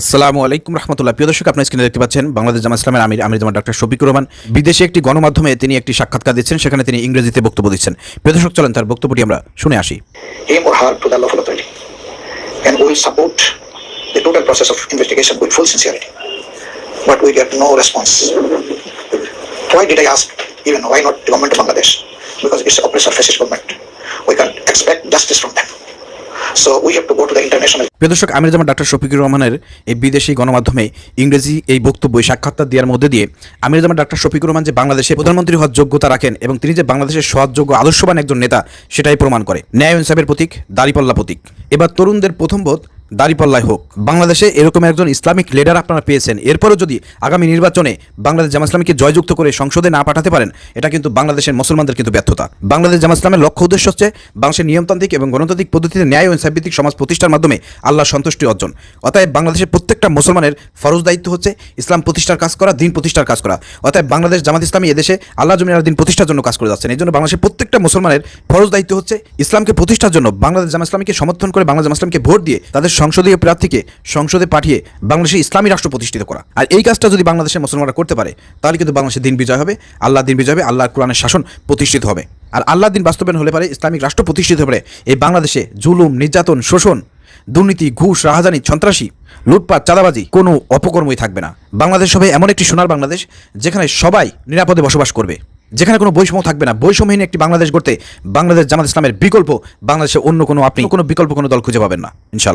আসসালামু আলাইকুম রহমতুল্লাহ। প্রিয় দর্শক, আপনার স্ক্রিনে দেখতে পাচ্ছেন বাংলাদেশ জামা ইসলামের আমির আমির জামা ডক্টর শফিক রহমান। বিদেশে একটি গণমাধ্যমে তিনি একটি সাক্ষাৎকার দিচ্ছেন, সেখানে তিনি ইংরেজিতে বক্তব্য দিচ্ছেন। প্রিয় দর্শক, চলেন তার বক্তব্যটি আমরা শুনে আসি। Because it's an oppressor, fascist government. প্রিয় দর্শক, আমির জামান ডাক্তার শফিকুর রহমানের এই বিদেশি গণমাধ্যমে ইংরেজি এই বক্তব্য সাক্ষাৎকার দেওয়ার মধ্যে দিয়ে আমির জামান ডাক্তার শফিকুর রহমান যে বাংলাদেশে প্রধানমন্ত্রী হওয়ার যোগ্যতা রাখেন এবং তিনি যে বাংলাদেশের সৎযোগ্য আদর্শবান একজন নেতা, সেটাই প্রমাণ করে। ন্যায় ইনসাফের প্রতীক, দাড়িপাল্লা প্রতীক। এবার তরুণদের প্রথম বোধ দাড়িপাল্লায় হোক। বাংলাদেশে এরকম একজন ইসলামিক লিডার আপনারা পেয়েছেন। এরপরও যদি আগামী নির্বাচনে বাংলাদেশ জামা ইসলামীকে জয়যুক্ত করে সংসদে না পাঠাতে পারেন, এটা কিন্তু বাংলাদেশের মুসলমানদের কিন্তু ব্যর্থতা। বাংলাদেশ জামা ইসলামের লক্ষ্য উদ্দেশ্য হচ্ছে বাংলাদেশের নিয়মতান্ত্রিক এবং গণতান্ত্রিক পদ্ধতিতে ন্যায় ও ইনসাফভিত্তিক সমাজ প্রতিষ্ঠার মাধ্যমে আল্লাহ সন্তুষ্টি অর্জন। অতএব বাংলাদেশের প্রত্যেকটা মুসলমানের ফরজ দায়িত্ব হচ্ছে ইসলাম প্রতিষ্ঠার কাজ করা, দিন প্রতিষ্ঠার কাজ করা। অতএব বাংলাদেশ জামাত ইসলামী এদেশে আল্লাহ জমিনার দিন প্রতিষ্ঠার জন্য কাজ করে যাচ্ছেন। এই জন্য বাংলাদেশের প্রত্যেকটা মুসলমানের ফরজ দায়িত্ব হচ্ছে ইসলামকে প্রতিষ্ঠার জন্য। বাংলাদেশ জামা ইসলামীকে সমর্থন করে বাংলাদেশ জামা ইসলামকে ভোট দিয়ে তাদের সংসদীয় প্রার্থীকে সংসদে পাঠিয়ে বাংলাদেশে ইসলামী রাষ্ট্র প্রতিষ্ঠিত করা। আর এই কাজটা যদি বাংলাদেশের মুসলমানরা করতে পারে, তাহলে কিন্তু বাংলাদেশের দিন বিজয় হবে, আল্লাহ দিন বিজয় হবে, আল্লাহর কোরআনের শাসন প্রতিষ্ঠিত হবে। আর আল্লাহ দিন বাস্তবায়ন হলে পারে, ইসলামিক রাষ্ট্র প্রতিষ্ঠিত হলে এই বাংলাদেশে জুলুম, নির্যাতন, শোষণ, দুর্নীতি, ঘুষ, রাহাজানি, সন্ত্রাসী, লুটপাট, চাঁদাবাজি কোনো অপকর্মই থাকবে না। বাংলাদেশ হবে এমন একটি সোনার বাংলাদেশ যেখানে সবাই নিরাপদে বসবাস করবে। যেখানে কোনো বৈষম্য থাকবে না। বৈষম্যহীন একটি বাংলাদেশ গড়তে বাংলাদেশ জামাত ইসলামের বিকল্প বাংলাদেশে অন্য কোনো আপনি কোনো বিকল্প কোনো দল খুঁজে পাবেন না, ইনশাল্লাহ।